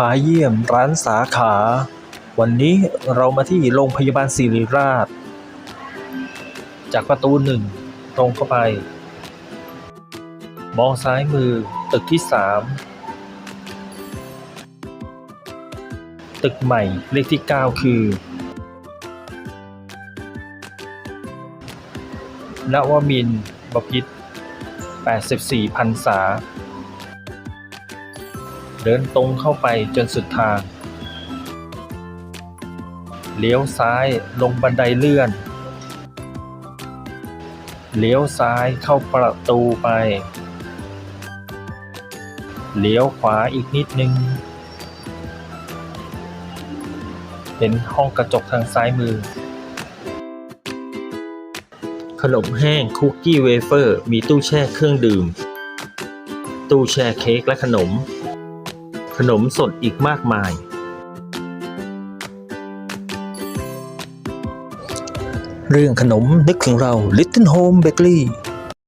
พาเยี่ยมร้านสาขา วันนี้เรามาที่โรงพยาบาลศิริราช จากประตูหนึ่งตรงเข้าไป มองซ้ายมือตึกที่สามตึกใหม่เลขที่ 9 คือ นวมินบพิตร84พรรษา เดินตรงเข้าไปจนสุดทาง เลี้ยวซ้ายลงบันไดเลื่อน เลี้ยวซ้ายเข้าประตูไป เลี้ยวขวาอีกนิดนึงเห็นห้องกระจกทางซ้ายมือ ขนมแห้งคุกกี้เวเฟอร์ มีตู้แช่เครื่องดื่มตู้แช่เค้กและขนม ขนมสดอีกมากมาย เรื่องขนมนึกถึงเรา Little Home Bakery